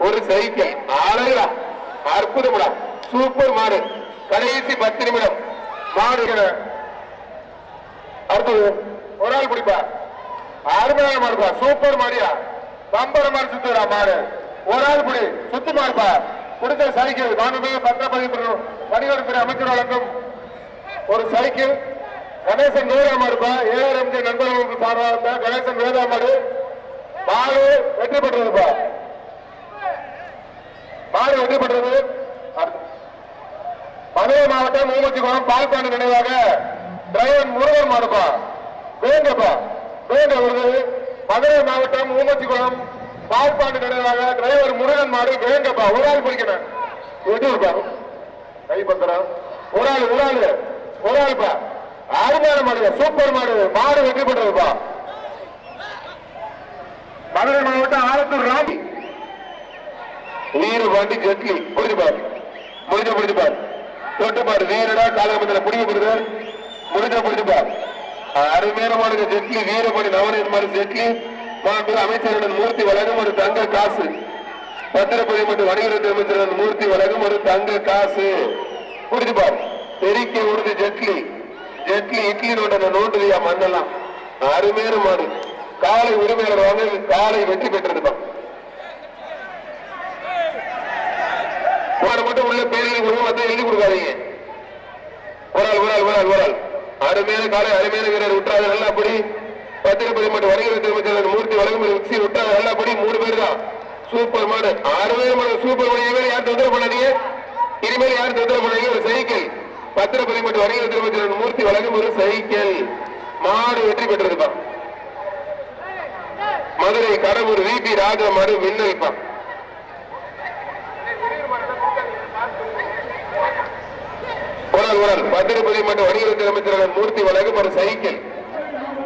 ஒரு சைக்கிள். அழகுடா அற்புதம்டா. சூப்பர் மாடு. கடைசி பத்து நிமிடம். மாடு அடுத்தது ஒரு ஆள் பிடிப்பா. அருமையான மாடுப்பா. சூப்பர் மாடியா. பம்பர மாதிரி சுத்துறா மாடு. ஒரு ஆள் பிடி. சுத்து மாடுப்பா. பிடிச்ச சைக்கிள். மாண்புமிகு பத்திரப்பதிவு வணிகத்துறை அமைச்சர் வழங்கும் ஒரு சைக்கிள். கணேசன் நூறாம் மாடுப்பா. ஏஆர்எம் நண்பர்களுக்கு சார்பாக இருந்த கணேசன் வேதாம் மாடு. மாடு வெற்றி பெற்றதுப்பா மாடு வெற்றி பெற்றது மதுரை மாவட்டம் ஊமச்சிக்குளம் பால்பாண்டி நினைவாக டிரைவர் முருகன் மாடுப்பா. வேண்டப்பா வேண்ட வருது. மதுரை மாவட்டம் ஊமச்சிக்குளம் பால்பாண்டி நினைவாக டிரைவர் முருகன் மாடு வேண்டப்பா. ஒரு ஆள் பிடிக்கணும். வெட்டி இருப்பா? கை பத்திரம். ஒரு ஆள் ஒரு ஆள். ஒரு ஆள்ப்பா. அருமையான மாடு. சூப்பர் மாடு. மாடு வெற்றி பெற்றதுப்பா மதுரை மாவட்டம் ஆலத்தூர் ராமி வீர பாண்டி ஜெட்லி புரிஞ்சு பாரு. முடிஞ்ச புரிஞ்சு பாரு. தொட்டு பாரு. வீரடா காலகட்டத்தில் முடிய போடுது முடிஞ்ச புரிஞ்சு பாரு. அருமையான மாடுங்க ஜெட்லி வீரபாண்டி நவநீர் மாதிரி ஜெட்லி மாண்பு அமைச்சருடன் மூர்த்தி வழங்கும் ஒரு தங்க காசு. பத்திரப்பதி மற்றும் வணிகத்துறை அமைச்சருடன் மூர்த்தி வழங்கும் ஒரு தங்க காசு. புரிஞ்சு பாரு. பெருக்கி உடுது ஜெட்லி ஜெட்லி இட்லி நோட்ட நோட்டுலையா மண்ணெல்லாம். அருமையான மாடு. காலை உரிமையாளர் வாங்க காலை வெற்றி பெற்றிருப்பான் உங்களை மட்டும் உள்ள பேரில் கொடுங்க மத்த எழுதி கொடுக்காதீங்க. ஒரு ஆள் ஒரு ஆள் ஒரு ஆள் ஒரு ஆள். அருமையான காலை அருமையான வீரர் விட்டுறாது நல்லா அப்படி பத்திரப்பதி மட்டும் வணிகர் திருமச்சர் மூர்த்தி வழங்கும் மிக்சி விட்டுறாது நல்லா அப்படி மூணு பேர் தான். சூப்பர் மாடு. அருமையான சூப்பர் மாடு. இனிமேல் யார் தொந்தரவு பண்ணாதீங்க. இனிமேல் யார் தொந்தரவு பண்ணாதீங்க. ஒரு சைக்கிள். பத்திரப்பதி மட்டும் வணிகர் திருமச்சர் மூர்த்தி வழங்கும் ஒரு சைக்கிள். மாடு வெற்றி பெற்றிருப்பான். மதுரை கடவுர் விபி ராஜா மாடு விண்ணளிப்பான். உடல் உடல் பத்திரப்பதி மற்றும் வணிகத்துறை அமைச்சர்கள் மூர்த்தி வழங்கும் ஒரு சைக்கிள்.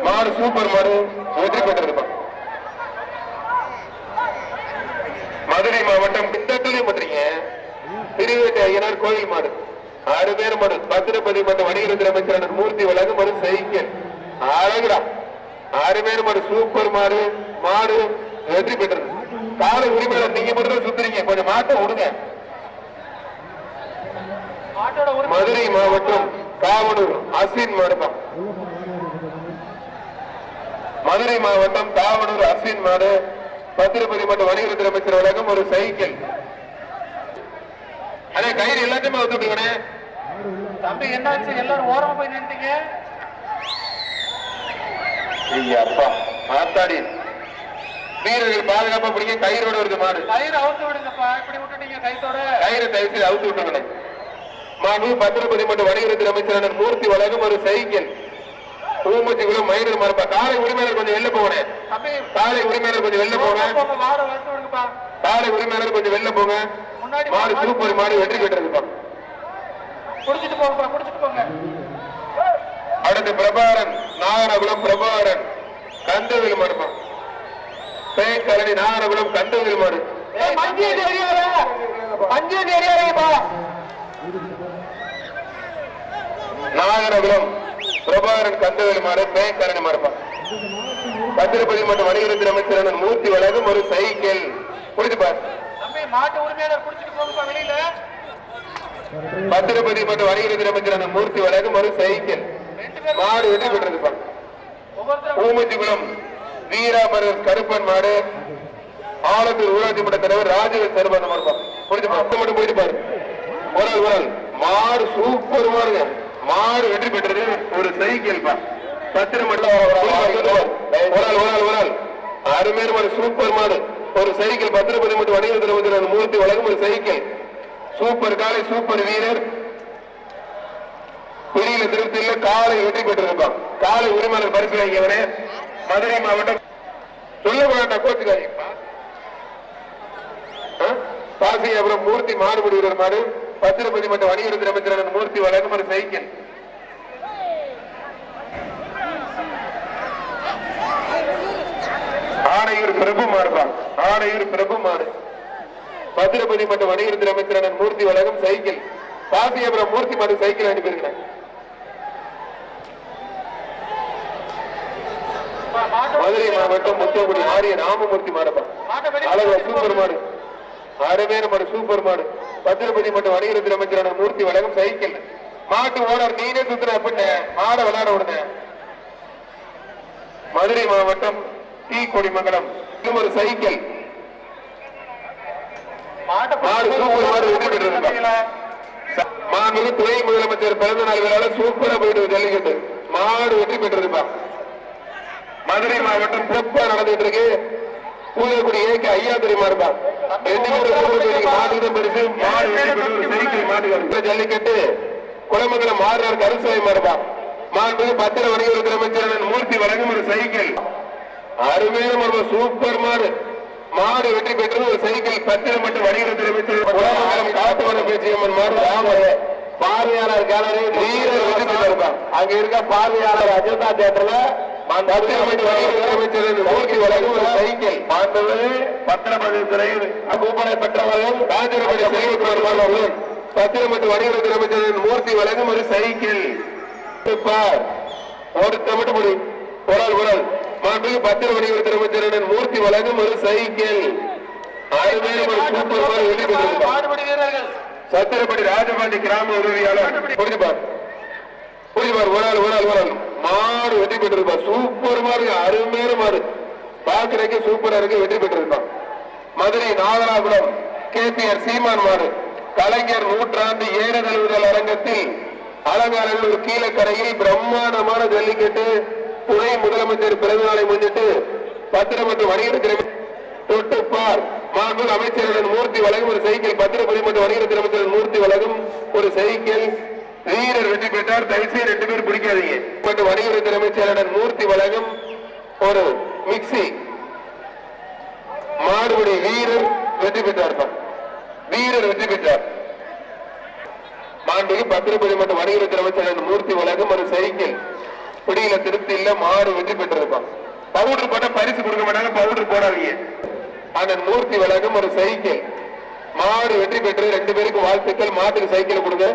மாடு சூப்பர் மாடு வெற்றி பெற்றிருப்பான் மதுரை மாவட்டம் பிந்தத்துலையும் பண்றீங்க திருவேட்டை ஐயனார் கோயில் மாடு. ஆறு பேர் மாடு. பத்திரப்பதி மற்றும் வணிகத்துறை அமைச்சர் மூர்த்தி வழங்கும் ஒரு சைக்கிள். அழகுடா. ஆறு பேர் மாடு. சூப்பர் மாடு. மாடு வெற்றி பெற்றது. காலை உரிமையாளர் நீங்க மட்டும் சுத்துறீங்க. கொஞ்சம் மாட்டம் விடுங்க மதுரை மாவட்டம் காவனூர் அஸ்வின் மாடுதான். மதுரை மாவட்டம் காவனூர் அஸ்வின் மாடு பத்திரப்பதி மற்றும் வணிகத்துறை அமைச்சர் வழங்கும் ஒரு சைக்கிள். அதே கயிறு எல்லாத்தையுமே ஒத்து விடுங்கண்ணே தம்பி என்னாச்சு? எல்லாரும் ஓரமா போய் நின்றுட்டீங்க ஐயா அப்பா ஆத்தாடி. வீரர்கள் பாதுகாப்பா பிடிங்க கயிறோட வருது மாடு. கயிறு அவுத்து விடுங்கப்பா. இப்படி விட்டுட்டீங்க கைத்தோட கயிறு தயவு செய்து அவுத்து விட்டுருக்கணும் மாண்பு பத்திரப்பதி மற்றும் வணிகத்துறை அமைச்சர் மூர்த்தி வழங்கும் ஒரு சைக்கிள் ஊமச்சிக்குள்ள மயிலர் மரப்பா காலை உரிமையாளர் கொஞ்சம் வெளில போனேன் காலை உரிமையாளர் கொஞ்சம் வெளில போங்க. காலை உரிமையாளர் கொஞ்சம் வெளில போங்க. மாடு சூப்பர் மாடு வெற்றி பெற்றிருப்பா குடிச்சிட்டு போங்கப்பா குடிச்சிட்டு போங்க. அடுத்து பிரபாரன் நாகரகுலம் பிரபாரன். கந்தவில் மாடுப்பா பேங்கரணி நாகரகுலம் கந்தவில் மாடு. மஞ்சள் எரியாத மஞ்சள் எரியாதப்பா நாகரகுலம் பிரபாகரன் கந்தவேல் மாடு பேங்கரணி மாடுப்பா பத்திரப்பதி மற்றும் வணிகத்துறை அமைச்சர் மூர்த்தி வழங்கும் ஒரு சைக்கிள். புரிஞ்சு பாரு. மாட்டு உரிமையாளர் குடிச்சிட்டு போங்கப்பா வெளியில. பத்திரப்பதி மற்றும் வணிகத்துறை அமைச்சர் மூர்த்தி வழங்கும் ஒரு சைக்கிள். மாடு வெற்றி பெற்றிருப்பான் ஊமத்திகுளம் வீராமரன் கருப்பன் மாடு ஆலத்தூர் ஊராட்சி மன்ற தலைவர் ராஜவேல் சர்வந்த மாடுப்பா புரிஞ்சு மட்டும் போயிட்டு பாரு. ஒரு ஆள் ஒரு மாடு சூப்பர் மாடுங்க. மாடு வெற்றி பெற்றது ஒரு சைக்கிள் பத்திரம் ஒரு ஆள் ஒரு ஆள் ஒரு ஆள். அருமையான மாடு சூப்பர் மாடு. ஒரு சைக்கிள் பத்திரப்பதி மட்டும் வணிகத்தில் மூர்த்தி வழங்கும் ஒரு சைக்கிள். சூப்பர் காலை சூப்பர் வீரர். பிரியில திருப்தியில் காலை வெற்றி பெற்றிருப்பான் காலை உரிமையாளர் பரிசு வாங்கியவனே மதுரை மாவட்டம் சொல்ல கோச்சுக்காதீங்கப்பா. ஆ? பாசி அப்புறம் மூர்த்தி மாடுபடி வீரர் மாடு. பத்திரப்பதி மற்றும் வணிகத்துறை அமைச்சரான மூர்த்தி வழங்கும் ஒரு சைக்கிள். ஆணையூர் பிரபு மாடுப்பா ஆணையூர் பிரபு மாடு பத்திரப்பதி மற்றும் வணிகத்துறை அமைச்சரான மூர்த்தி வழங்கும் சைக்கிள். காசியபுரம் மூர்த்தி மாடு சைக்கிள் அனுப்பியிருக்கிறேன் மதுரை மாவட்டம் முத்தங்குடி ஆரிய ராமமூர்த்தி மாடப்பா அழகா அழகு சூப்பர் மாடு. அருமையான மாடு சூப்பர் மாடு. பத்திரபதி மற்றும் வணிகத்தில் அமைச்சரான மூர்த்தி வழங்கும் சைக்கிள். மாட்டு ஓனர் நீனே சுத்துற அப்படின்னு மாடை விளையாட விடுங்க. மதுரை மாவட்டம் டி கொடிமங்கலம் இன்னும் ஒரு சைக்கிள். சூப்பர் துணை முதலமைச்சர் பிறந்த நாள் விழால சூப்பரா போயிட்டு ஜல்லிக்கட்டு. மாடு வெற்றி பெற்றிருப்பா மதுரை மாவட்டம் நடந்துட்டு இருக்கு. பூஜைக்குடி ஏக்க ஐயா பெரியமா இருப்பான் மாட்டுக்கு தான் மாடு ஜல்லிக்கட்டு. குளமங்கலம் மாறுறார் கருசாயமா இருப்பான் மாண்புமிகு பத்திர வணிகத்துறை அமைச்சர் மூர்த்தி வழங்கும் ஒரு சைக்கிள். அருமையான ஒரு சூப்பர் மாடு. மாடு வெற்றி பெற்றது ஒரு சைக்கிள். பத்திரம் மட்டும் வணிகத்துறை அமைச்சர் குளமங்கலம் காட்டு வர பேச்சியம்மன் மாடு. ராமர் பார்வையாளர் கேலரி வீரர் வெற்றி பெற்றிருப்பான். அங்க இருக்க பார்வையாளர் அஜந்தா தேட்டர்ல பத்திரம் மற்றும் வணிகத்துறை அமைச்சர் மூர்த்தி வழங்கும் ஒரு சைக்கிள். ஒருத்த மட்டும் முடி குரல் குரல். மாண்புமிகு பத்திர வணிகத்துறை அமைச்சருடன் மூர்த்தி வழங்கும் ஒரு சைக்கிள். அருமையான ஒரு சூப்பர் வீரர்கள். சத்திரப்படி ராஜபாண்டி கிராம உதவியாளர். புரிஞ்சுப்பார். புரிஞ்சுப்பார். ஒரு ஆள் ஒரு ஆள் ஒரு ஆள் மாடு வெற்றி பெற்றிருப்பான். சூப்பர் மாறு அருமையான மாடு பாக்குறதுக்கு சூப்பரா இருக்கு வெற்றி பெற்றிருப்பான். மதுரை நாகலாபுரம் கேபிஆர் சீமான் மாடு கலைஞர் நூற்றாண்டு ஏறுதழுவுதல் அரங்கத்தில் அலங்காநல்லூர் கீழக்கரையில் பிரம்மாண்டமான ஜல்லிக்கட்டு துணை முதலமைச்சர் பிறந்தநாளை முன்னிட்டு பத்திரம் மற்றும் வணிகத்துறை தொட்டுப்பார் மாண்பு அமைச்சருடன் மூர்த்தி வழங்கும் ஒரு சைக்கிள் பத்திரப்பதி மற்றும் வணிகத்துறை அமைச்சர் மூர்த்தி வழங்கும் ஒரு சைக்கிள் வீரர் வெற்றி பெற்றார். தயவுசெய்து ரெண்டு பேரும் பிடிக்காதீங்க. மற்றும் வணிகத்துறை அமைச்சருடன் மூர்த்தி வழங்கும் ஒரு மிக்சி மாடுபடி வீரர் வெற்றி பெற்றார் வீரர் வெற்றி பெற்றார். மாண்புக்கு பத்திரப்பதி மற்றும் வணிகத்துறை அமைச்சர் மூர்த்தி வழங்கும் ஒரு சைக்கிள். பிடியில திருப்தி இல்ல மாடு வெற்றி பெற்றிருப்பான் பவுடர் போட்டா பரிசு கொடுக்க மாட்டாங்க பவுடர் போடாதீங்க. அண்ணன் மூர்த்தி வழங்கும் ஒரு சைக்கிள். மாடு வெற்றி பெற்று ரெண்டு பேருக்கு வாழ்த்துக்கள் மாட்டுக்கு சைக்கிள் கொடுங்க.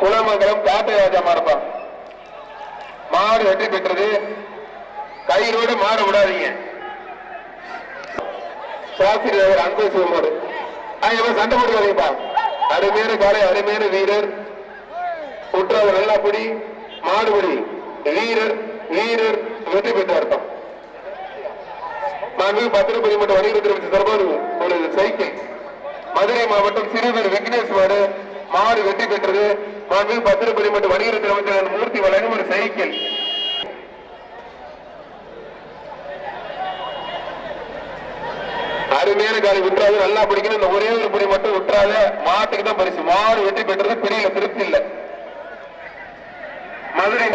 குளமங்கலம் ராஜாமா இருப்பாங்க மாடு வெற்றி பெற்றது. கையிலோடு மாடு விடாதீங்க. சாஸ்திரி அவர் அன்பு சிவமோடு. இவன் சண்டை போடுவாதீங்கப்பா அருமையான காலை அருமையான வீரர். குற்றால நல்லா பிடி மாடுபடி. வீரர் வீரர் வெற்றி பெற்றார்ப்பா மாண்பு பத்திரப்பதி மற்றும் மட்டும் வணிகத்திற்கு சார்பாக ஒரு சைக்கிள். மதுரை மாவட்டம் சிறுவர் விக்னேஷ் மாடு மாடு வெற்றி பெற்றது. மாண்பு பத்திரப்பதி மற்றும் வணிகத்துறை அமைச்சர் மூர்த்தி வழங்கும் ஒரு சைக்கிள். அருமையான காலை விட்டுறாது நல்லா பிடிக்கணும். இந்த ஒரே ஒரு பிடி மட்டும் விட்டுறாத மாட்டுக்கு தான் பரிசு. மாடு வெற்றி பெற்றது பெரிய திருப்தி இல்லை. மதுரை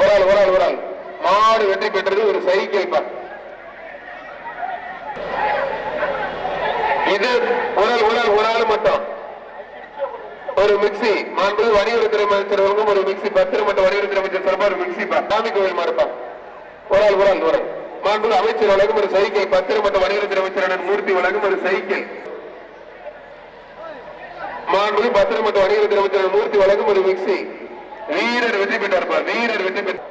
ஒரு ஆள் ஒரு ஆள் ஒரு ஆள். மாடு வெற்றி பெற்றது ஒரு சைக்கிள் பா. இது ஒரு ஆள் ஒரு ஆள் ஒரு ஆள் மட்டும். ஒரு மிக்சி மாண்பு வணிகத்துறை அமைச்சர்களுக்கும் ஒரு மிக்சி பத்திர மற்றும் வணிகத்துறை அமைச்சர் சார்பாக ஒரு மிக்சி சாமி கோவில் மாறுப்பா ஒரு ஆள் ஒரு ஆள் ஒரு மாண்பு அமைச்சர் வழங்கும் ஒரு சைக்கிள் பத்திர மற்றும் வணிகத்துறை அமைச்சர் மூர்த்தி வழங்கும் ஒரு சைக்கிள். மாண்பு பத்திர மற்றும் வணிகத்துறை அமைச்சர் மூர்த்தி வழங்கும் ஒரு மிக்சி வீரர் வெற்றி பெற்றார் பா வீரர் வெற்றி பெற்ற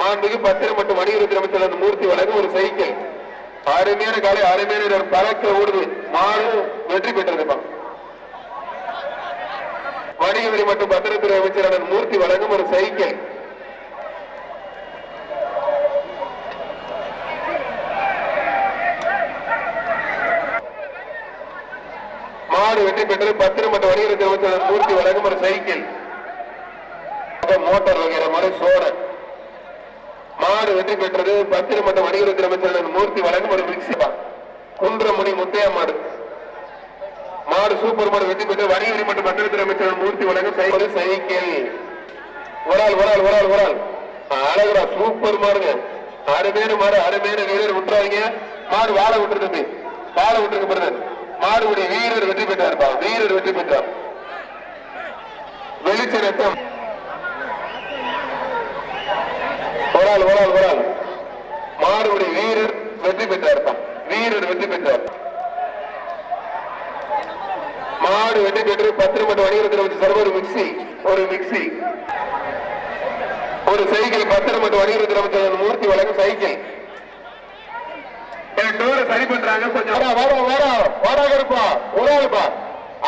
மாண்புக்கு பத்திரம் மற்றும் வணிகத்துறை அமைச்சர் மூர்த்தி வழங்கும் ஒரு சைக்கிள். அருமையான காலை அருமையான பறக்க ஓடுது. மாடு வெற்றி பெற்றதுப்பா வணிகவரி மற்றும் பத்திரத்துறை அமைச்சரான மூர்த்தி வழங்கும் ஒரு சைக்கிள். மாடு வெற்றி பெற்றது பத்திரம் மற்றும் வணிகத்துறை அமைச்சர் மூர்த்தி வழங்கும் ஒரு சைக்கிள். மோட்டார் வகையிற மாதிரி சோழன். மாடு வெற்றி பெற்றது பத்திரம் மற்றும் வணிகத்துறை அமைச்சர் மூர்த்தி வழங்கும் ஒரு மிக்சி குன்றமணி முத்தையா மாடு. மாடு சூப்பர் மாடு வெற்றி பெற்று வணிகவரி மற்றும் பத்திரத்துறை அமைச்சர் மூர்த்தி வழங்கும் சை- சைக்கிள். ஒரு ஆள் ஒரு ஆள் ஒரு ஆள் ஒரு ஆள் அழகுடா சூப்பர் மாடுங்க. அருமையான மாடு அருமையான வீரர் விட்டுறாங்க மாடு வாழ விட்டுரு தம்பி. வாழ விட்டுருங்க பிரதர் மாடுடைய வீரர் வெற்றி பெற்றார்ப்பா. வீரர் வெற்றி பெற்றார். வெளிச்ச ரத்தம். ஒரு ஆள் ஒரு ஆள் ஒரு ஆள் மாடுடைய வீரர் வெற்றி பெற்றார்ப்பா வீரர் வெற்றி பெற்றார் மாடு வெற்றி பெற்று வணிகத்தில் வச்சு சார் ஒரு மிக்சி ஒரு மிக்சி ஒரு சைக்கிள் பத்திரம் மற்றும் வணிகத்தில் அமைச்சர் மூர்த்தி வழங்கும் சைக்கிள் டோரை சரி பண்றாங்க கொஞ்சம். வர வர வர வராக இருப்பா ஒரு ஆளுப்பா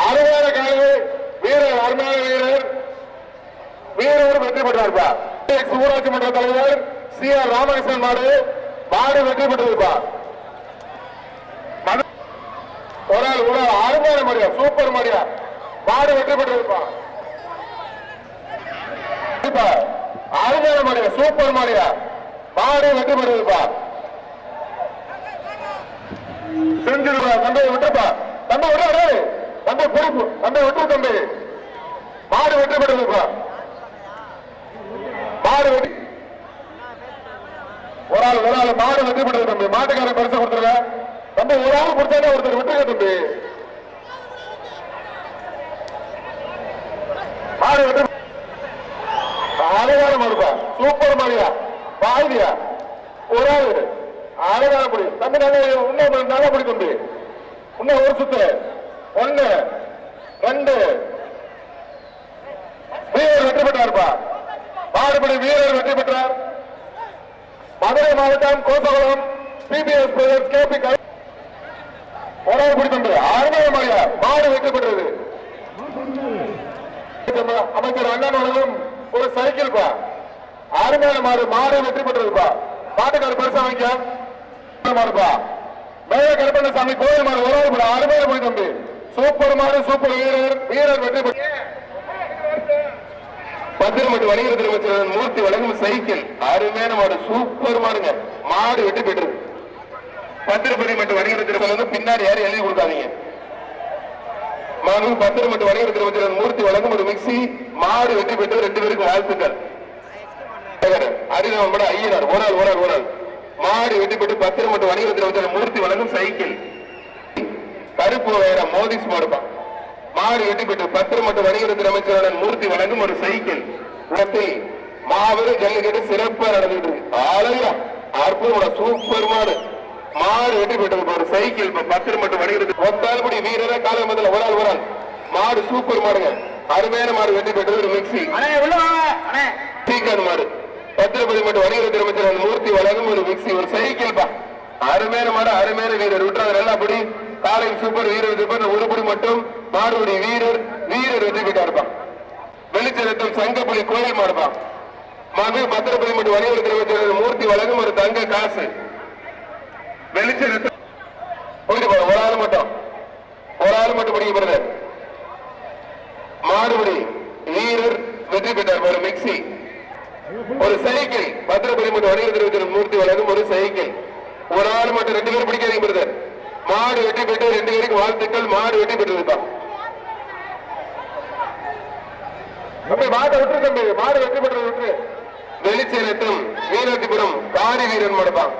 அருமையான காலை வீரர் அருமையான வீரர். வீரர் வெற்றி பெற்றார்ப்பா எக்ஸ் ஊராட்சி மன்ற தலைவர் சி ஆர் ராமகிருஷ்ணன் மாடு மாடு வெற்றி பெற்றிருப்பா ஒரு ஆள் ஒரு ஆள். அருமையான சூப்பர் மாடியா. மாடு வெற்றி பெற்றிருப்பா. கண்டிப்பா. அருமையான மாடியா சூப்பர் மாநில மாடு வெற்றி பெற்றிருப்பா. செஞ்சிருப்பா. தம்பி விட்டுப்பா தந்தை விடாது தந்தை பொறுப்பு. தந்தை விட்டு தம்பி மாடு வெற்றி பெற்றிருப்பா. மாடு வெற்றி. ஒரு ஆள் ஒரு ஆள். மாடு வெற்றி பெற்றது தம்பி. மாட்டுக்காரன் பரிசு கொடுத்துருக்க. தம்பி ஒரு ஆள் கொடுத்தாலே ஒருத்தர் விட்டுருங்க தம்பி. மாடு வெற்றி அழகான மாடுப்பா சூப்பர் மாடியா பாதியா ஒரு ஆள். அழகான முடி தம்பி நல்ல இன்னும் நல்ல முடி தம்பி இன்னும் ஒரு சுத்து. ஒண்ணு ரெண்டு. வீரர் வெற்றி பெற்றார்ப்பா மாடுபடி வீரர் வெற்றி பெற்றார். மதுரை மாவட்டம் கோசகுளம் பிபிஎஸ் பிரதர்ஸ் கேபி ஒரே பிடித்தது அருமைய மலையா மாடு வெற்றி பெற்றது. அமைச்சர் அண்ணன் அவர்களும் ஒரு சைக்கிள் பா. அருமையான மாடு மாடு வெற்றி பெற்றதுப்பா மாட்டுக்கார பெருசா வைக்க மாடுப்பா மேல கருப்பண்ணசாமி கோயில் மாடு ஒரு ஆள் அருமையான போய் தம்பி. சூப்பர் மாடு சூப்பர் வீரர் வீரர் வெற்றி பெற்ற பத்திரமட்டு வணிகத்தில் அமைச்சர் மூர்த்தி வழங்கும் சைக்கிள். அருமையான மாடு சூப்பர் மாடுங்க. மாடு வெற்றி பெற்றது. பத்திரப்பதி மட்டும் வணிகத்தில் வந்து பின்னாடி யாரும் எழுதி கொடுக்காதீங்க. மாண்பு பத்திரமட்டு வணிகத்தில் அமைச்சர் மூர்த்தி வழங்கும் ஒரு மிக்சி மாடு வெற்றி பெற்று ரெண்டு பேருக்கும் வாழ்த்துக்கள். அரிதம் ஐயனார் ஒரு ஆள் ஒரு நாள் ஒரு ஆள். மாடு வெற்றி பெற்று பத்திரமட்டு வணிகத்தில் அமைச்சர் மூர்த்தி வழங்கும் சைக்கிள். கருப்பு வேற மோதிஸ் மாடுப்பா மாடு வெட்டி பெற்று பத்திரமட்டு வணிகத்தில் அமைச்சருடன் மூர்த்தி வழங்கும் ஒரு சைக்கிள். உலகத்தில் மாபெரும் ஜல்லிக்கட்டு சிறப்பா நடந்துட்டு இருக்கு. அழகா அற்புதமான சூப்பர் மாடு. மாடு வெட்டி பெற்றது ஒரு சைக்கிள் இப்ப பத்திரமட்டு வணிகத்தில் ஒத்தால்படி வீரரே காலை முதல்ல ஒரு ஆள் ஒரு ஆள். மாடு சூப்பர் மாடுங்க. அருமையான மாடு வெட்டி பெற்றது ஒரு மிக்சி சீக்கிரம் மாடு. பத்திரப்பதி மட்டும் வணிகத்தில் அமைச்சர் மூர்த்தி வழங்கும் ஒரு மிக்சி ஒரு சைக்கிள் பா. அருமையான மாடு அருமையான வீரர். விட்டுறாங்க நல்லா படி காலை சூப்பர் வீரர் சூப்பர் உருப்படி மட்டும் மாடுபடி வீரர் வீரர் வெற்றி பெற்றா இருப்பான் வெளிச்சரத்தம் சங்கப்புலி கோயில் மாடுப்பா மது பத்திரப்பதி மட்டும் வணிகத்தில் அமைச்சர். மூர்த்தி வழங்கும் ஒரு தங்க காசு. வெளிச்சரத்தம் ஒரு ஆள் மட்டும். ஒரு ஆள் மட்டும் பிடிக்கப்படுது மாடுபடி வீரர் வெற்றி பெற்றார் ஒரு மிக்சி ஒரு சைக்கிள் பத்திரப்பதி மட்டும் வணிகத்தில் அமைச்சர் மூர்த்தி வழங்கும் ஒரு சைக்கிள். ஒரு ஆள் மட்டும் ரெண்டு பேரும் பிடிக்காதீங்க பிரதர். மாடு வெற்றி பெற்று ரெண்டு பேருக்கு வாழ்த்துக்கள் மாடு வெற்றி பெற்றிருப்பா தம்பி மாட்டை விட்டு தம்பி. மாடு வெற்றி பெற்றது விட்டு வெளிச்சேலத்தம் மீனாட்சிபுரம் காரி வீரன் மடப்பான்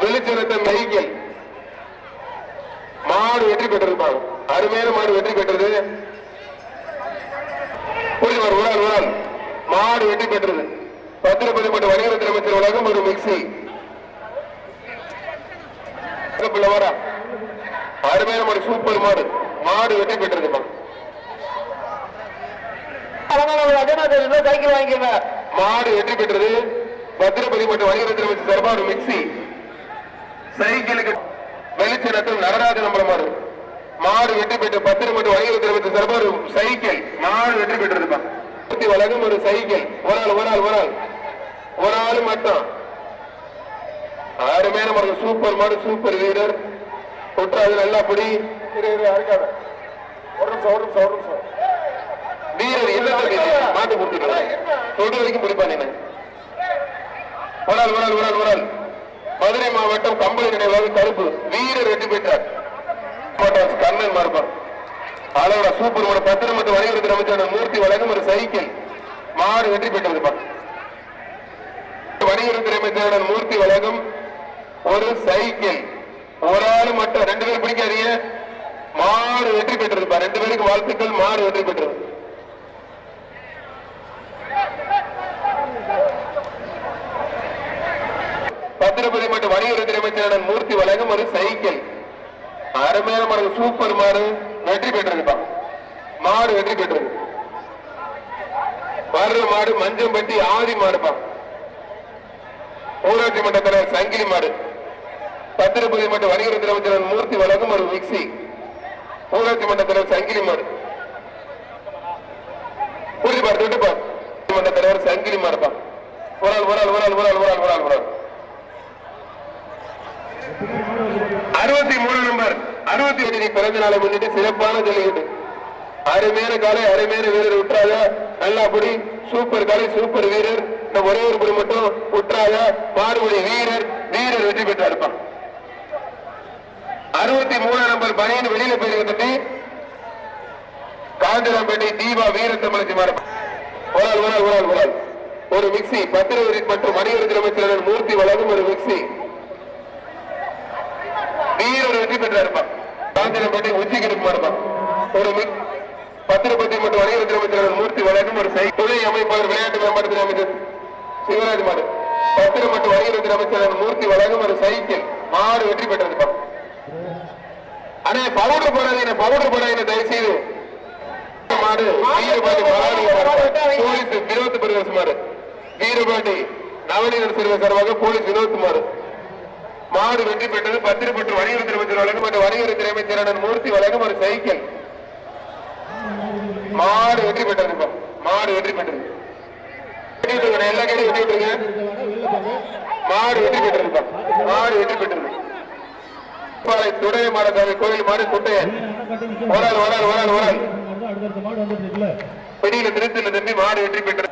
வெளிச்சேலத்தம் சைக்கிள் மாடு வெற்றி பெற்றிருப்பாங்க அருமையான மாடு வெற்றி பெற்றது. புரியுது ஒரு ஆள் ஒரு மாடு வெற்றி பெற்றது. பத்திரப்பதி மட்டும் வணிகத்தில் அமைச்சர் உலகம் ஒரு மிக்சி. வரா அருமையான மாடு சூப்பர் மாடு. மாடு வெற்றி பெற்றதுமா சைக்கிள் வாங்கிக்கோங்க மாடு வெற்றி பெற்றது. பத்திரப்பதி மற்றும் வணிகத்தில் அமைச்சர் மிக்சி. சைக்கிளுக்கு வெளிச்சனத்தில் நடராஜன் நம்பர் மாடு மாடு வெற்றி பெற்று பத்து மற்றும் வணிகத்தில் அமைச்சர் சிறப்பு ஒரு சைக்கிள். மாடு வெற்றி பெற்றதுமா சுத்தி வழங்கும் ஒரு சைக்கிள். ஒரு ஆள் ஒரு ஆள் ஒரு ஆள். ஒரு ஆள் மட்டும். யாருமே நம்ம சூப்பர் மாடு சூப்பர் வீரர். கொட்டாது நல்லா பிடி. இரு, ஒரு நிமிஷம் ஒரு நிமிஷம் ஒரு நிமிஷம். வீரர் இல்லத்தில் மாட்டு கொடுத்துருக்கேன் தொடு வரைக்கும் பிடிப்பா என்ன ஒரு ஆள் ஒரு ஆள் ஒரு ஆள் ஒரு ஆள். மதுரை மாவட்டம் கம்பளி நினைவாக கருப்பு வீரர் வெற்றி பெற்றார். கண்ணன் மார்பன் அளவோட சூப்பர் ஒரு பத்திரம் மற்றும் வணிகத்தில் அமைச்சர் மூர்த்தி வழங்கும் ஒரு சைக்கிள். மாடு வெற்றி பெற்றிருப்பார் வணிகத்தில் அமைச்சர் மூர்த்தி வழங்கும் ஒரு சைக்கிள். ஒரு ஆள் மட்டும் ரெண்டு பேரும் பிடிக்காதீங்க. மாடு வெற்றி பெற்றிருப்பார் ரெண்டு பேருக்கு வாழ்த்துக்கள் மாடு வெற்றி பெற்றிருப்பார் பத்திரப்பதி மற்றும் வணிகத்துறை அமைச்சரான மூர்த்தி வழங்கும் ஒரு சைக்கிள். அருமையான மாடு சூப்பர் மாடு. வெற்றி பெற்றிருப்பா. மாடு வெற்றி பெற்றது வர்ற மாடு மஞ்சம்பட்டி ஆதி மாடுப்பா. ஊராட்சி மன்ற தலைவர் சங்கிலி மாடு. பத்திரப்பதி மற்றும் வணிகரத்தில் அமைச்சரான மூர்த்தி வழங்கும் ஒரு மிக்சி. ஊராட்சி மன்ற தலைவர் சங்கிலி மாடு. புரியுதுப்பா தொட்டுப்பா மன்ற தலைவர் சங்கிலி மாடுப்பா. ஒரு ஆள் ஒரு ஆள் ஒரு ஆள் ஒரு ஆள் ஒரு ஆள் ஒரு ஆள் ஒரு ஆள். அறுபத்தி மூணு நம்பர் அறுபத்தி ஏழு பிறந்த நாளை முன்னிட்டு சிறப்பான ஜல்லிக்கட்டு. அருமையான காலை அருமையான வீரர் விட்டுறாத நல்லா அப்படி சூப்பர் காலை சூப்பர் வீரர். இந்த ஒரே ஒரு படி மட்டும் விட்டுறாத மாறுபடி வீரர். வீரர் வெற்றி பெற்றா இருப்பான் அறுபத்தி மூணாம் நம்பர் பனியன் வெளியில போயிருக்க காஞ்சிராம்பேட்டை தீபா வீர தமிழச்சி மாறு ஒரு ஆள் ஒரு ஆள் ஒரு ஆள் ஒரு மிக்சி பத்திரவரி மற்றும் வணிகத்தில் அமைச்சர் மூர்த்தி வழங்கும் ஒரு மிக்சி வீரர் வெற்றி பெற்றாருப்பா. காஞ்சனப்பட்டி உச்சிக்கு இருப்பான் ஒரு மிக் மற்றும் வணிகத்தில் அமைச்சர் மூர்த்தி வழங்கும் ஒரு சை தொழில் அமைப்பாளர் விளையாட்டு மேம்பாட்டுத்துறை அமைச்சர் சிவராஜ் மாடு. பத்திரம் மற்றும் வணிகத்தில் அமைச்சர் மூர்த்தி வழங்கும் ஒரு சைக்கிள் மாடு வெற்றி பெற்றிருப்பான் அண்ணே பவுடர் போடாதீங்க பவுடர் போடாதீங்க தயவு செய்து மாடு வீரபாண்டி போலீஸ் வினோத் பிரதேச மாடு. வீரபாண்டி நவநீதர் சிறுவ சார்பாக போலீஸ் வினோத் மாடு. மாடு வெற்றி பெற்றது பத்திரப்பட்டு வணிகத்துறை அமைச்சர் வழங்கும் மற்றும் வணிகத்துறை அமைச்சரான மூர்த்தி வழங்கும் ஒரு சைக்கிள். மாடு வெற்றி பெற்றது மாடு வெற்றி பெற்றது. எல்லா வெட்டி விட்டுருங்க மாடு வெற்றி பெற்றது மாடு வெற்றி பெற்றது. பாலை துடைய மாடசாமி கோயில் மாடு குட்டையன் மாடு பெடியில திருத்தில தம்பி மாடு வெற்றி பெற்றது.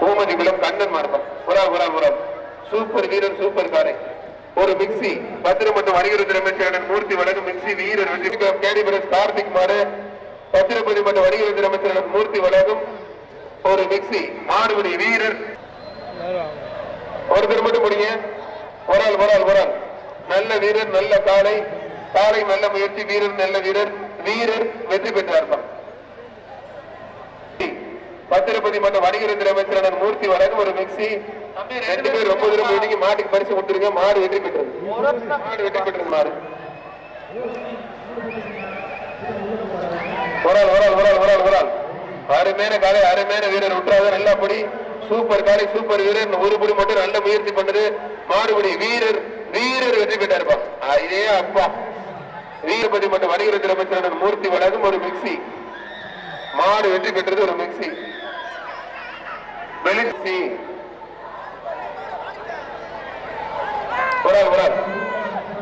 பூமதி குலம் கண்ணன் மார்பம் ஒரு ஆள் ஒரு சூப்பர் வீரர் சூப்பர் காரை. ஒரு மிக்சி பத்திரம் மற்றும் வணிகத்துறை அமைச்சர் மூர்த்தி வழங்கும் மிக்சி வீரர் வெற்றி கார்த்திக் மாடு. பத்திரப்பதி மற்றும் வணிகத்துறை அமைச்சர் மூர்த்தி வழங்கும் ஒரு மிக்சி மாடுபடி வீரர். ஒருத்தர் மட்டும் முடிங்க ஒரு ஆள் ஒரு ஆள் ஒரு ஆள். நல்ல வீரர் நல்ல காலை காலை நல்ல முயற்சி வீரர் நல்ல வீரர். வீரர் வெற்றி பெற்றார்தான் பத்திரப்பதி மற்றும் வணிகத்துறை அமைச்சரான மூர்த்தி வழங்கும் ஒரு மிக்சி ரெண்டு பேர் ரொம்ப தூரம் போயிட்டீங்க மாட்டுக்கு பரிசு கொடுத்துருங்க. மாடு வெற்றி பெற்றது. மாடு வெற்றி பெற்றது மாடு. ஒரு ஆள் ஒரு ஆள் ஒரு ஆள் ஒரு ஆள் ஒரு ஆள் அருமையான காலை அருமையான வீரர் விட்டுறாத நல்லா படி சூப்பர் காலை சூப்பர் வீரர் ஒரு படி மட்டும் நல்ல முயற்சி பண்ணுது. மாடுபடி வீரர் வீரர் வெற்றி பெற்றாருப்பா. இதே அப்பா. வீரபதி மற்றும் வணிகத்துறை அமைச்சரான மூர்த்தி வழங்கும் ஒரு மிக்சி மாடு வெற்றி பெற்றது ஒரு மிக்சி வெளிச்சி ஒரு ஆள் ஒரு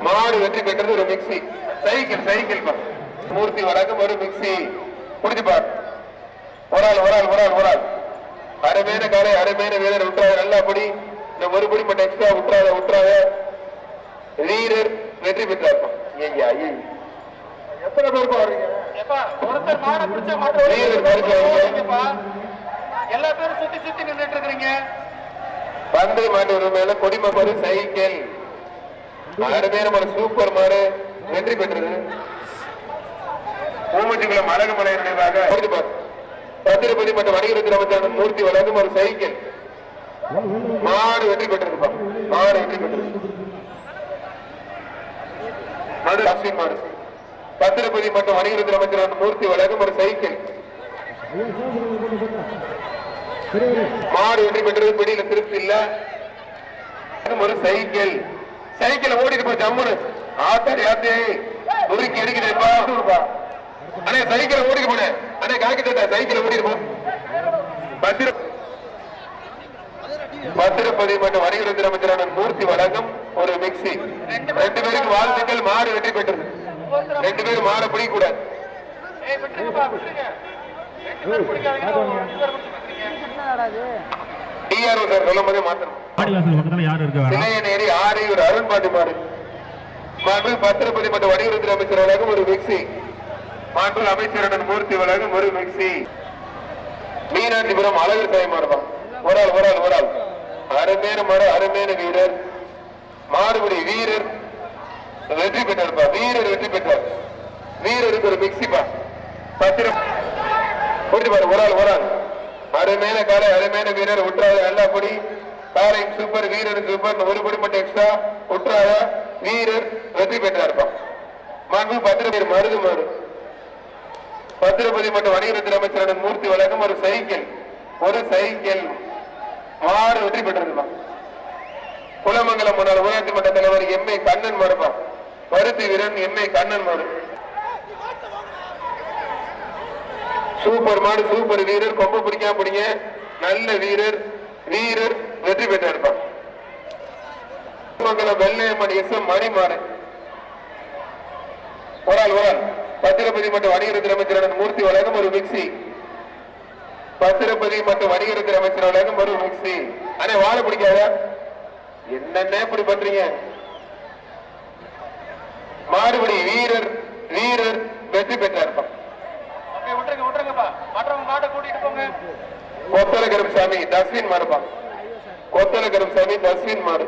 மாடு வெற்றி பெற்றது ஒரு மிக்சி சைக்கிள் சைக்கிள் மூர்த்தி வழக்கம் ஒரு மிக்சி புடிச்சு பார். ஒரு ஆள் ஒரு ஆள் ஒரு ஆள் ஒரு ஆள் அரைமேன காலை அருமையான வீரர் விட்டுறாத நல்லா படி. இந்த ஒரு படி மட்டும் எக்ஸ்ட்ரா விட்டுறாத விட்டுறாத வீரர் வெற்றி பெற்றார் ஐயா ஐயா எத்தனை பேர் பாருங்க ஒருத்தர் மாடை பிடிச்ச. எல்லா பேரும் சுத்தி சுத்தி நின்றுட்டு இருக்கிறீங்க. பந்தை மாட்டு ஒரு மேல கொடிமை மாடு சைக்கிள். பேரும் ஒரு சூப்பர் மாடு. வெற்றி பெற்றது. பூமச்சிக்குளம் அழகு மலை நினைவாக பத்திரப்பதி மற்றும் வணிகத்துறை அமைச்சர் மூர்த்தி வழங்கும் ஒரு சைக்கிள். மாடு வெற்றி பெற்றிருப்பா மாடு வெற்றி பெற்றது. மடு மாடு. பத்திரப்பதி மற்றும் வணிகத்துறை அமைச்சர் மூர்த்தி வழங்கும் ஒரு சைக்கிள். மாடு வெற்றி பெற்றது பிடியில திருப்தி இல்ல. ஒரு சைக்கிள். சைக்கிள் ஓடிட்டு போய் ஜம்முனு. ஆத்தாடி ஆத்தே. நொறுக்கி அடிக்கிறேன்ப்பா அண்ணே சைக்கிள் ஓடிட்டு போனேன் அண்ணே காக்கி தட்ட சைக்கிள் ஓடிட்டு போ. பத்திர பத்திரப்பதி மற்றும் வணிகத்துறை அமைச்சரான மூர்த்தி வழங்கும் ஒரு மிக்சி. ரெண்டு பேருக்கு வாழ்த்துக்கள் மாடு வெற்றி பெற்றது. ரெண்டு பேரும் மாட பிடிக்க கூடாது டிஆர்ஓ சார் சொல்லும் போதே மாத்தணும். அருண் பாண்டி மாடு மாண்பு பத்திரப்பதி மற்றும் வணிகத்துறை அமைச்சர் வழங்கும் ஒரு மிக்சி மாண்பு அமைச்சருடன் மூர்த்தி வழங்கும் ஒரு மிக்சி மீனாட்சிபுரம் அழகு சாய் மாடுதான் ஒரு ஆள் ஒரு ஆள் ஒரு ஆள். அருமையான மாடு அருமையான வீரர். மாடுபடி வீரர். வெற்றி பெற்றார்ப்பா வீரர் வெற்றி பெற்றார். வீரருக்கு ஒரு மிக்சிப்பா பத்திரம். போட்டு பாரு ஒரு ஆள் ஒரு ஆள். அருமையான காலை அருமையான வீரர் விட்டுறாத நல்லா பொடி. காலை சூப்பர் வீரர் சூப்பர் ஒரு பொடி மட்டும் எக்ஸ்ட்ரா விட்டுறாத வீரர் வெற்றி பெற்றார்ப்பா. மாண்பு பத்திர பேர் மருது மாறு. பத்திரபதி மற்றும் வணிகத்துறை அமைச்சரான மூர்த்தி வழங்கும் ஒரு சைக்கிள். ஒரு சைக்கிள். மாறு வெற்றி பெற்றிருப்பான் குலமங்கலம் முன்னாள் ஊராட்சி மன்ற தலைவர் எம் ஏ கண்ணன் மறுப்பான் பருத்தி வீரன் எம் கண்ணன் மாடு. சூப்பர் மாடு சூப்பர் வீரர். கொம்பு பிடிக்காம பிடிங்க. நல்ல வீரர். வீரர் வெற்றி பெற்று இருப்பான் குலமங்கலம் வெள்ளையம்மன் எஸ் எம் மணிமாறு. ஒரு ஆள் ஒரு ஆள். பத்திரப்பதி மற்றும் வணிகரத்தில் அமைச்சரான மூர்த்தி வழங்கும் ஒரு மிக்சி பத்திரப்பதி மற்றும் வணிகரத்தில் அமைச்சர் வழங்கும் ஒரு மிக்சி அண்ணே வாழ பிடிக்காத? என்னென்ன இப்படி பண்றீங்க? மாறுபடி வீரர் வீரர் வெற்றி பெற்றார். அப்படியே விட்டுருங்க விட்டுருங்கப்பா. மற்றவங்க மாட்டை கூட்டிட்டு போங்க. கொத்தல கருப்பசாமி தஸ்வின் மாறுப்பா கொத்தல கருப்பசாமி தஸ்வின் மாறு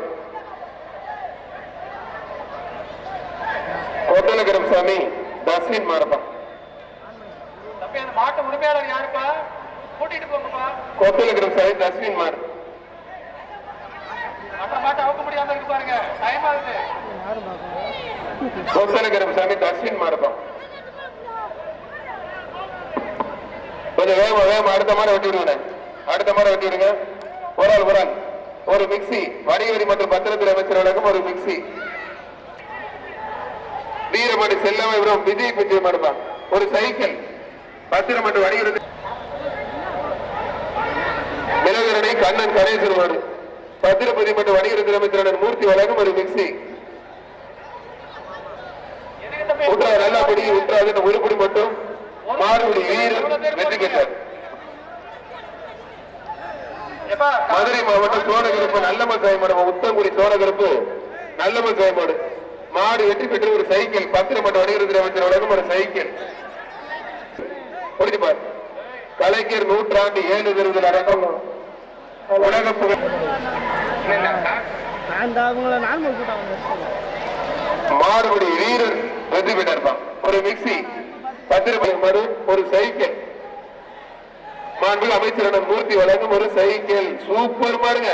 கொத்தல கருப்பசாமி தஸ்வின் மாறுப்பா மாட்டு உரிமையாளர் யாருப்பா? கூட்டிட்டு போங்கப்பா. கொத்தல கருப்பசாமி தஸ்வின் மாறு மற்ற மாட்டை அவுக்க முடியாம இருக்கு பாருங்க. டைம் ஆகுது. கொத்தல சாமி தஸ்வின் மாறுப்பா கொஞ்சம் வேகமா வேகமா அடுத்த மாதிரி வெட்டி விடுங்க அடுத்த மாதிரி வெட்டி விடுங்க. ஒரு ஆள் ஒரு ஆள். ஒரு மிக்சி வணிகவரி மற்றும் பத்திரத்துறை அமைச்சர் வழக்கம் ஒரு மிக்சி வீரமணி செல்லமபுரம் விஜய் பிஜய் மருப்பா ஒரு சைக்கிள். பத்திரம் மற்றும் வணிகவரி. நிலகரணை கண்ணன் கணேசன் மாடு. பத்திரப்பதி மற்றும் வணிகர் அமைச்சர் மூர்த்தி வழங்கும் ஒரு மிக்சி உட்ரா நல்லா படி இந்த உருப்படி மட்டும். மாறுபடி வீரர் வெற்றி பெற்றார். எப்பா? மதுரை மாவட்டம் சோழகருப்பு நல்லமன் சாயமாடு உத்தங்குடி சோழகருப்பு நல்லமன் சாயமாடு மாடு. வெற்றி பெற்று ஒரு சைக்கிள் பத்திரம் மற்றும் வணிகத்துறை அமைச்சர் வழங்கும் ஒரு சைக்கிள். புரிஞ்சு பார் கலைஞர் நூற்றாண்டு ஏழு விருதுகள் அடக்கம் உலக புகழ். மாறுபடி வீரர் வெற்றி பெற்றிருப்பான் ஒரு மிக்சி பத்திரப்பதி மாடு ஒரு சைக்கிள். மாண்புகள் அமைச்சரான மூர்த்தி வழங்கும் ஒரு சைக்கிள். சூப்பர் பாருங்க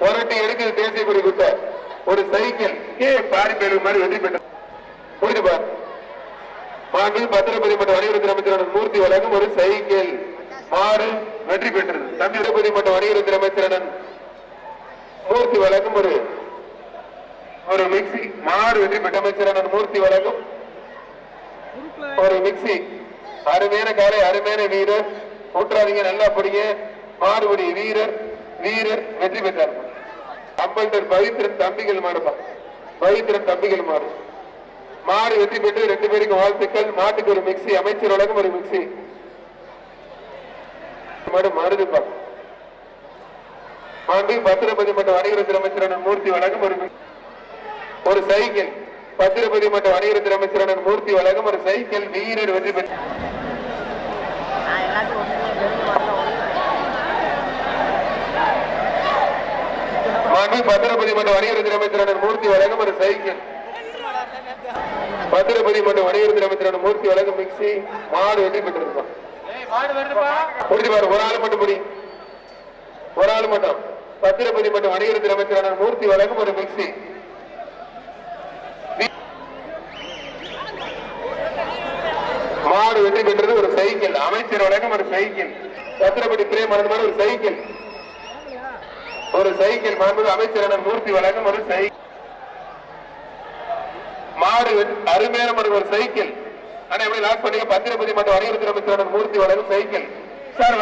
புரட்டி எடுக்குது தேசிய கொடி குத்த. ஒரு சைக்கிள். ஏ பாரி பேரு மாதிரி வெற்றி பெற்ற புரிஞ்சு பார். மாண்புகள் பத்திரப்பதி மற்றும் வணிகத்துறை அமைச்சரான மூர்த்தி வழங்கும் ஒரு சைக்கிள். ஆறு வெற்றி பெற்றது. தம்பி திருப்பதி மற்றும் வணிகத்துறை அமைச்சரான மூர்த்தி வழங்கும் ஒரு ஒரு மிக்சி மாறு வெற்றி பெற்ற அமைச்சரான மூர்த்தி வழங்கும். ஒரு மிக்சி அருமையான காலை அருமையான வீரர். ஊற்றாதீங்க நல்லா படிங்க. மாறுபடி வீரர் வீரர் வெற்றி பெற்றார். அம்பல்டர் பவித்திரன் தம்பிகள் மாறுப்பா பவித்திரன் தம்பிகள் மாறு. மாடு வெற்றி பெற்று ரெண்டு பேருக்கு வாழ்த்துக்கள். மாட்டுக்கு ஒரு மிக்சி அமைச்சர் வழங்கும் ஒரு மிக்சி மாடு மருதுப்பா மாண்பு பத்திரப்பதி மற்றும் வணிகத்துறை அமைச்சரான மூர்த்தி வழங்கும் ஒரு மிக்சி ஒரு சைக்கிள். பத்திரப்பதி மற்றும் வணிகத்துறை அமைச்சரான மூர்த்தி வழங்கும் ஒரு சைக்கிள் வீரர் வெற்றி பெற்ற மாண்பு பத்திரப்பதி மற்றும் வணிகத்துறை அமைச்சரான மூர்த்தி வழங்கும் ஒரு சைக்கிள். பத்திரப்பதி மற்றும் வணிகத்துறை அமைச்சரான மூர்த்தி வழங்கும் மிக்சி மாடு வெற்றி பெற்றிருப்பான். பாரு ஒரு ஆள் மட்டும் முடி. ஒரு ஆள் மட்டும். பத்திரப்பதி மற்றும் வணிகத்துறை அமைச்சரான மூர்த்தி வழங்கும் ஒரு மிக்சி. அவார்டு வெற்றி பெற்றது ஒரு சைக்கிள். அமைச்சர் வழக்கம் ஒரு சைக்கிள். சத்திரபதி பிரேம் மாதிரி ஒரு சைக்கிள். ஒரு சைக்கிள் மாண்பது அமைச்சரான மூர்த்தி வழக்கம் ஒரு சைக்கிள். மாடு அருமையான ஒரு சைக்கிள். ஆனா எப்படி லாக் பண்ணி பத்திரபதி மற்றும் வணிகத்துறை அமைச்சரான மூர்த்தி வழங்கும் சைக்கிள். சார்